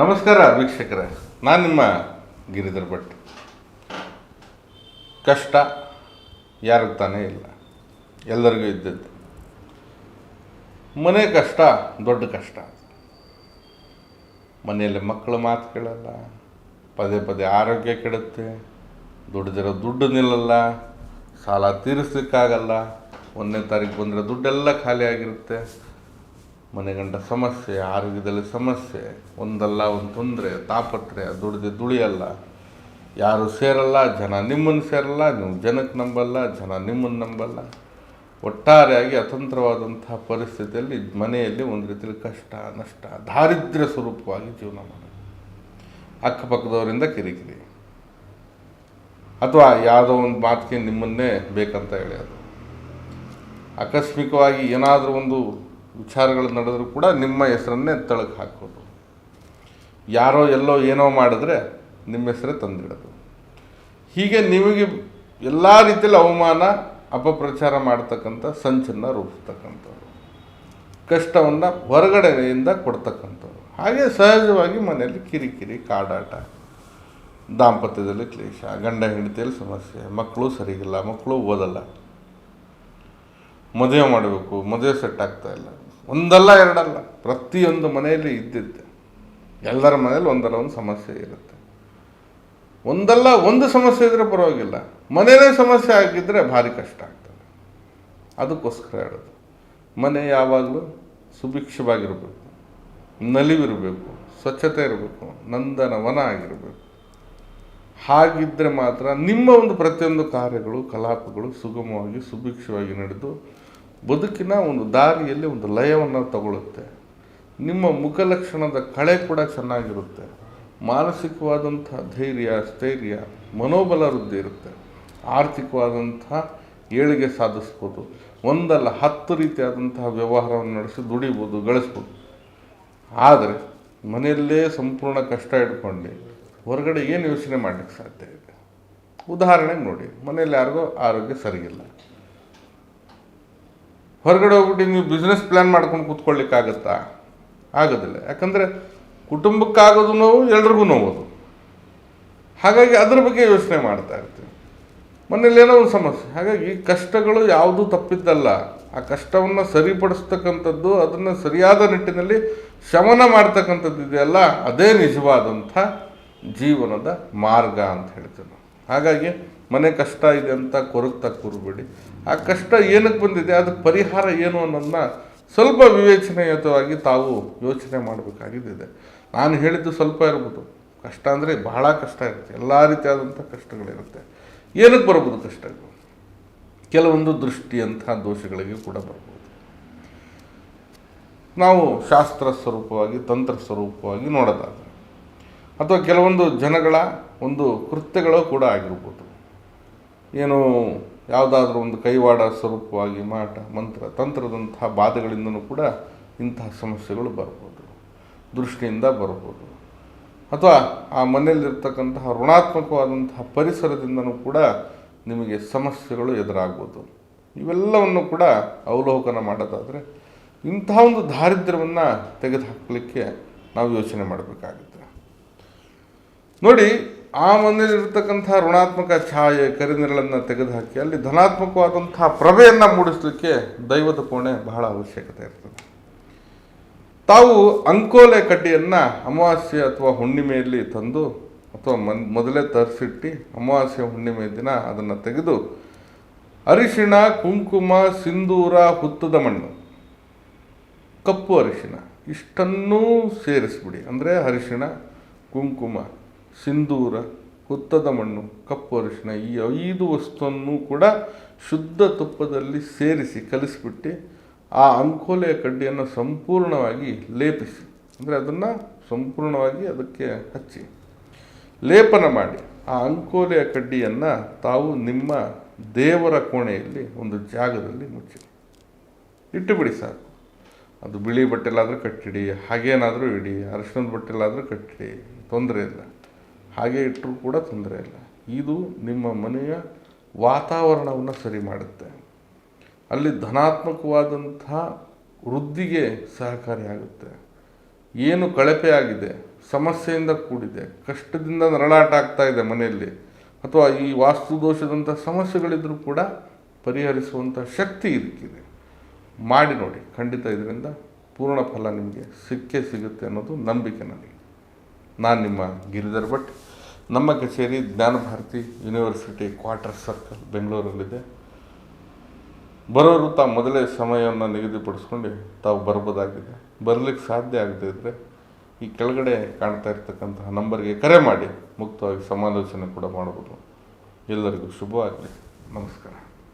ನಮಸ್ಕಾರ ವೀಕ್ಷಕರೇ, ನಾನು ನಿಮ್ಮ ಗಿರಿಧರ್ ಭಟ್. ಕಷ್ಟ ಯಾರಿಗೆ ತಾನೇ ಇಲ್ಲ, ಎಲ್ಲರಿಗೂ ಇದ್ದದ್ದು. ಮನೆ ಕಷ್ಟ, ದೊಡ್ಡ ಕಷ್ಟ. ಮನೆಯಲ್ಲಿ ಮಕ್ಕಳು ಮಾತು ಕೇಳಲ್ಲ, ಪದೇ ಪದೇ ಆರೋಗ್ಯ ಕೆಡುತ್ತೆ, ದುಡ್ದಿರೋ ದುಡ್ಡು ನಿಲ್ಲಲ್ಲ, ಸಾಲ ತೀರಿಸ್ಲಿಕ್ಕಾಗಲ್ಲ, ಒಂದನೇ ತಾರೀಕು ಬಂದರೆ ದುಡ್ಡೆಲ್ಲ ಖಾಲಿ ಆಗಿರುತ್ತೆ. ಮನೆಗಂಡ ಸಮಸ್ಯೆ, ಆರೋಗ್ಯದಲ್ಲಿ ಸಮಸ್ಯೆ, ಒಂದಲ್ಲ ಒಂದು ತೊಂದರೆ ತಾಪತ್ರೆ ದುಡಿದು ದುಳಿಯಲ್ಲ ಯಾರು ಸೇರಲ್ಲ, ಜನ ನಿಮ್ಮನ್ನು ಸೇರಲ್ಲ, ನೀವು ಜನಕ್ಕೆ ನಂಬಲ್ಲ, ಜನ ನಿಮ್ಮನ್ನು ನಂಬಲ್ಲ. ಒಟ್ಟಾರೆಯಾಗಿ ಅತಂತ್ರವಾದಂತಹ ಪರಿಸ್ಥಿತಿಯಲ್ಲಿ ಮನೆಯಲ್ಲಿ ಒಂದು ರೀತಿಯಲ್ಲಿ ಕಷ್ಟ, ನಷ್ಟ, ದಾರಿದ್ರ್ಯ ಸ್ವರೂಪವಾಗಿ ಜೀವನ ಮಾಡೋದು. ಅಕ್ಕಪಕ್ಕದವರಿಂದ ಕಿರಿಕಿರಿ. ಅಥವಾ ಯಾವುದೋ ಒಂದು ಮಾತಿಗೆ ನಿಮ್ಮನ್ನೇ ಬೇಕಂತ ಹೇಳ್ಯೋದು ಆಕಸ್ಮಿಕವಾಗಿ ಏನಾದರೂ ಒಂದು ವಿಚಾರಗಳು ನಡೆದರೂ ಕೂಡ ನಿಮ್ಮ ಹೆಸರನ್ನೇ ತಳಕ್ಕೆ ಹಾಕೋದು ಯಾರೋ ಎಲ್ಲೋ ಏನೋ ಮಾಡಿದ್ರೆ ನಿಮ್ಮ ಹೆಸರೇ ತಂದಿಡೋದು. ಹೀಗೆ ನಿಮಗೆ ಎಲ್ಲ ರೀತಿಯಲ್ಲಿ ಅವಮಾನ, ಅಪಪ್ರಚಾರ ಮಾಡ್ತಕ್ಕಂಥ ಸಂಚನ್ನು ರೂಪಿಸ್ತಕ್ಕಂಥವ್ರು. ಕಷ್ಟವನ್ನು ಹೊರಗಡೆಯಿಂದ ಕೊಡ್ತಕ್ಕಂಥವ್ರು. ಹಾಗೆ ಸಹಜವಾಗಿ ಮನೆಯಲ್ಲಿ ಕಿರಿಕಿರಿ, ಕಾಡಾಟ, ದಾಂಪತ್ಯದಲ್ಲಿ ಕ್ಲೇಶ, ಗಂಡ ಹೆಂಡತಿಯಲ್ಲಿ ಸಮಸ್ಯೆ, ಮಕ್ಕಳು ಸರಿಗಿಲ್ಲ, ಮಕ್ಕಳು ಓದಲ್ಲ. ಮದುವೆ ಮಾಡಬೇಕು, ಮದುವೆ ಸೆಟ್ ಆಗ್ತಾ ಇಲ್ಲ. ಒಂದಲ್ಲ ಎರಡಲ್ಲ, ಪ್ರತಿಯೊಂದು ಮನೆಯಲ್ಲಿ ಇದ್ದಿದ್ದೆ. ಎಲ್ಲರ ಮನೆಯಲ್ಲಿ ಒಂದಲ್ಲ ಒಂದು ಸಮಸ್ಯೆ ಇರುತ್ತೆ. ಒಂದಲ್ಲ ಒಂದು ಸಮಸ್ಯೆ ಇದ್ದರೆ ಪರವಾಗಿಲ್ಲ. ಮನೆಯಲ್ಲೇ ಸಮಸ್ಯೆ ಆಗಿದ್ದರೆ ಭಾರಿ ಕಷ್ಟ ಆಗ್ತದೆ. ಅದಕ್ಕೋಸ್ಕರ ಹೇಳೋದು. ಮನೆ ಯಾವಾಗಲೂ ಸುಭಿಕ್ಷವಾಗಿರಬೇಕು. ನಲಿವಿರಬೇಕು, ಸ್ವಚ್ಛತೆ ಇರಬೇಕು ನಂದನ ವನ ಆಗಿರಬೇಕು. ಹಾಗಿದ್ದರೆ ಮಾತ್ರ ನಿಮ್ಮ ಒಂದು ಪ್ರತಿಯೊಂದು ಕಾರ್ಯಗಳು, ಕಲಾಪಗಳು ಸುಗಮವಾಗಿ, ಸುಭಿಕ್ಷವಾಗಿ ನಡೆದು ಬದುಕಿನ ಒಂದು ದಾರಿಯಲ್ಲಿ ಒಂದು ಲಯವನ್ನು ತಗೊಳ್ಳುತ್ತೆ. ನಿಮ್ಮ ಮುಖಲಕ್ಷಣದ ಕಳೆ ಕೂಡ ಚೆನ್ನಾಗಿರುತ್ತೆ. ಮಾನಸಿಕವಾದಂಥ ಧೈರ್ಯ, ಸ್ಥೈರ್ಯ, ಮನೋಬಲ ವೃದ್ಧಿ ಇರುತ್ತೆ. ಆರ್ಥಿಕವಾದಂಥ ಏಳಿಗೆ ಸಾಧಿಸ್ಬೋದು. ಒಂದಲ್ಲ ಹತ್ತು ರೀತಿಯಾದಂತಹ ವ್ಯವಹಾರವನ್ನು ನಡೆಸಿ ದುಡಿಬೋದು, ಗಳಿಸ್ಬೋದು. ಆದರೆ ಮನೆಯಲ್ಲೇ ಸಂಪೂರ್ಣ ಕಷ್ಟ ಇಟ್ಕೊಂಡು ಹೊರಗಡೆ ಏನು ಯೋಚನೆ ಮಾಡಲಿಕ್ಕೆ ಸಾಧ್ಯ ಇದೆ ಉದಾಹರಣೆಗೆ ನೋಡಿ, ಮನೆಯಲ್ಲಿ ಯಾರಿಗೋ ಆರೋಗ್ಯ ಸರಿಗಿಲ್ಲ. ಹೊರಗಡೆ ಹೋಗ್ಬಿಟ್ಟು ನೀವು ಬಿಸ್ನೆಸ್ ಪ್ಲ್ಯಾನ್ ಮಾಡ್ಕೊಂಡು ಕೂತ್ಕೊಳ್ಳಿಕ್ಕಾಗತ್ತಾ? ಆಗೋದಿಲ್ಲ. ಯಾಕಂದರೆ ಕುಟುಂಬಕ್ಕಾಗೋದು ನೋವು, ಎಲ್ರಿಗೂ ನೋವುದು ಹಾಗಾಗಿ ಅದ್ರ ಬಗ್ಗೆ ಯೋಚನೆ ಮಾಡ್ತಾ ಇರ್ತೀವಿ ಮನೇಲಿ ಏನೋ ಒಂದು ಸಮಸ್ಯೆ. ಹಾಗಾಗಿ ಕಷ್ಟಗಳು ಯಾವುದೂ ತಪ್ಪಿದ್ದಲ್ಲ. ಆ ಕಷ್ಟವನ್ನು ಸರಿಪಡಿಸ್ತಕ್ಕಂಥದ್ದು, ಅದನ್ನು ಸರಿಯಾದ ನಿಟ್ಟಿನಲ್ಲಿ ಶಮನ ಮಾಡ್ತಕ್ಕಂಥದ್ದು ಇದೆಯಲ್ಲ, ಅದೇ ನಿಜವಾದಂಥ ಜೀವನದ ಮಾರ್ಗ ಅಂತ ಹೇಳ್ತೇವೆ ನಾವು ಹಾಗಾಗಿ ಮನೆ ಕಷ್ಟ ಇದೆ ಅಂತ ಕೊರಗ್ತಾ ಕೂರಬೇಡಿ. ಆ ಕಷ್ಟ ಏನಕ್ಕೆ ಬಂದಿದೆ ಅದು ಪರಿಹಾರ ಏನು ಅನ್ನೋದನ್ನ ಸ್ವಲ್ಪ ವಿವೇಚನೆಯುತವಾಗಿ ತಾವು ಯೋಚನೆ ಮಾಡಬೇಕಾಗಿದೆ ನಾನು ಹೇಳಿದ್ದು ಸ್ವಲ್ಪ ಇರ್ಬೋದು. ಕಷ್ಟ ಅಂದರೆ ಬಹಳ ಕಷ್ಟ ಇರುತ್ತೆ. ಎಲ್ಲ ರೀತಿಯಾದಂಥ ಕಷ್ಟಗಳಿರುತ್ತೆ. ಏನಕ್ಕೆ ಬರ್ಬೋದು ಕಷ್ಟಗಳು? ಕೆಲವೊಂದು ದೃಷ್ಟಿಯಂತಹ ದೋಷಗಳಿಗೆ ಕೂಡ ಬರ್ಬೋದು. ನಾವು ಶಾಸ್ತ್ರ ಸ್ವರೂಪವಾಗಿ, ತಂತ್ರ ಸ್ವರೂಪವಾಗಿ ನೋಡೋದಾದರೆ, ಅಥವಾ ಕೆಲವೊಂದು ಜನಗಳ ಒಂದು ಕೃತ್ಯಗಳು ಕೂಡ ಆಗಿರ್ಬೋದು. ಏನು ಯಾವುದಾದ್ರೂ ಒಂದು ಕೈವಾಡ ಸ್ವರೂಪವಾಗಿ ಮಾಟ, ಮಂತ್ರ, ತಂತ್ರದಂತಹ ಬಾಧೆಗಳಿಂದಲೂ ಕೂಡ ಇಂತಹ ಸಮಸ್ಯೆಗಳು ಬರ್ಬೋದು, ದೃಷ್ಟಿಯಿಂದ ಬರ್ಬೋದು. ಅಥವಾ ಆ ಮನೆಯಲ್ಲಿರ್ತಕ್ಕಂತಹ ಋಣಾತ್ಮಕವಾದಂತಹ ಪರಿಸರದಿಂದನೂ ಕೂಡ ನಿಮಗೆ ಸಮಸ್ಯೆಗಳು ಎದುರಾಗ್ಬೋದು. ಇವೆಲ್ಲವನ್ನು ಕೂಡ ಅವಲೋಕನ ಮಾಡೋದಾದರೆ ಇಂತಹ ಒಂದು ದಾರಿದ್ರ್ಯವನ್ನು ತೆಗೆದುಹಾಕಲಿಕ್ಕೆ ನಾವು ಯೋಚನೆ ಮಾಡಬೇಕಾಗುತ್ತೆ. ನೋಡಿ ಆ ಮನೆಯಲ್ಲಿರ್ತಕ್ಕಂಥ ಋಣಾತ್ಮಕ ಛಾಯೆ ಕರಿನೆರಳನ್ನು ತೆಗೆದುಹಾಕಿ ಅಲ್ಲಿ ಧನಾತ್ಮಕವಾದಂಥ ಪ್ರಭೆಯನ್ನು ಮೂಡಿಸಲಿಕ್ಕೆ ದೈವದ ಕೋಣೆ ಬಹಳ ಅವಶ್ಯಕತೆ ಇರ್ತದೆ. ತಾವು ಅಂಕೋಲೆ ಕಡ್ಡಿಯನ್ನು ಅಮಾವಾಸ್ಯೆ ಅಥವಾ ಹುಣ್ಣಿಮೆಯಲ್ಲಿ ತಂದು ಅಥವಾ ಮನ್, ಮೊದಲೇ ತರಿಸಿಟ್ಟು ಅಮಾವಾಸ್ಯೆ ಹುಣ್ಣಿಮೆ ದಿನ ಅದನ್ನು ತೆಗೆದು ಅರಿಶಿಣ, ಕುಂಕುಮ, ಸಿಂಧೂರ, ಹುತ್ತದ ಮಣ್ಣು, ಕಪ್ಪು ಅರಿಶಿಣ ಇಷ್ಟನ್ನೂ ಸೇರಿಸ್ಬಿಡಿ. ಅಂದರೆ ಅರಿಶಿಣ, ಕುಂಕುಮ ಸಿಂಧೂರ ಹುತ್ತದ ಮಣ್ಣು, ಕಪ್ಪು ಅರಿಶಿಣ, ಈ ಐದು ವಸ್ತುವನ್ನು ಕೂಡ ಶುದ್ಧ ತುಪ್ಪದಲ್ಲಿ ಸೇರಿಸಿ ಕಲಿಸಿಬಿಟ್ಟು ಆ ಅಂಕೋಲೆಯ ಕಡ್ಡಿಯನ್ನು ಸಂಪೂರ್ಣವಾಗಿ ಲೇಪಿಸಿ. ಅಂದರೆ ಅದನ್ನು ಸಂಪೂರ್ಣವಾಗಿ ಅದಕ್ಕೆ ಹಚ್ಚಿ. ಲೇಪನ ಮಾಡಿ. ಆ ಅಂಕೋಲೆಯ ಕಡ್ಡಿಯನ್ನು ತಾವು ನಿಮ್ಮ ದೇವರ ಕೋಣೆಯಲ್ಲಿ ಒಂದು ಜಾಗದಲ್ಲಿ ಮುಚ್ಚಿ. ಇಟ್ಟುಬಿಡಿ ಸಾಕು. ಅದು ಬಿಳಿ ಬಟ್ಟೆಲಾದರೂ ಕಟ್ಟಿಡಿ, ಹಾಗೇನಾದರೂ ಇಡಿ ಅರಿಶಿನದ ಬಟ್ಟೆಲಾದರೂ ಕಟ್ಟಿಡಿ, ತೊಂದರೆ ಇಲ್ಲ. ಹಾಗೆ ಇಟ್ಟರೂ ಕೂಡ ತೊಂದರೆ ಇಲ್ಲ. ಇದು ನಿಮ್ಮ ಮನೆಯ ವಾತಾವರಣವನ್ನು ಸರಿ ಮಾಡುತ್ತೆ. ಅಲ್ಲಿ ಧನಾತ್ಮಕವಾದಂಥ ವೃದ್ಧಿಗೆ ಸಹಕಾರಿಯಾಗುತ್ತೆ ಏನು ಕಳಪೆ ಆಗಿದೆ, ಸಮಸ್ಯೆಯಿಂದ ಕೂಡಿದೆ, ಕಷ್ಟದಿಂದ ನರಳಾಟ ಆಗ್ತಾ ಇದೆ ಮನೆಯಲ್ಲಿ, ಅಥವಾ ಈ ವಾಸ್ತು ದೋಷದಂಥ ಸಮಸ್ಯೆಗಳಿದ್ರೂ ಕೂಡ ಪರಿಹರಿಸುವಂಥ ಶಕ್ತಿ ಇದಕ್ಕಿದೆ. ಮಾಡಿ ನೋಡಿ, ಖಂಡಿತ ಇದರಿಂದ ಪೂರ್ಣ ಫಲ ನಿಮಗೆ ಸಿಕ್ಕೇ ಸಿಗುತ್ತೆ ಅನ್ನೋದು ನಂಬಿಕೆ ನನಗೆ. ನಾನು ನಿಮ್ಮ ಗಿರಿಧರ್ ಭಟ್. ನಮ್ಮ ಕಚೇರಿ ಜ್ಞಾನಭಾರತಿ ಯೂನಿವರ್ಸಿಟಿ ಕ್ವಾರ್ಟರ್ ಸರ್ಕಲ್ ಬೆಂಗಳೂರಲ್ಲಿದೆ. ಬರೋರು ತಾವು ಮೊದಲೇ ಸಮಯವನ್ನು ನಿಗದಿಪಡಿಸ್ಕೊಂಡು ತಾವು ಬರ್ಬೋದಾಗಿದೆ. ಬರಲಿಕ್ಕೆ ಸಾಧ್ಯ ಆಗದೇ ಇದ್ದರೆ ಈ ಕೆಳಗಡೆ ಕಾಣ್ತಾ ಇರ್ತಕ್ಕಂತಹ ನಂಬರ್ಗೆ ಕರೆ ಮಾಡಿ. ಮುಕ್ತವಾಗಿ ಸಮಾಲೋಚನೆ ಕೂಡ ಮಾಡ್ಬೋದು. ಎಲ್ಲರಿಗೂ ಶುಭವಾಗಲಿ. ನಮಸ್ಕಾರ.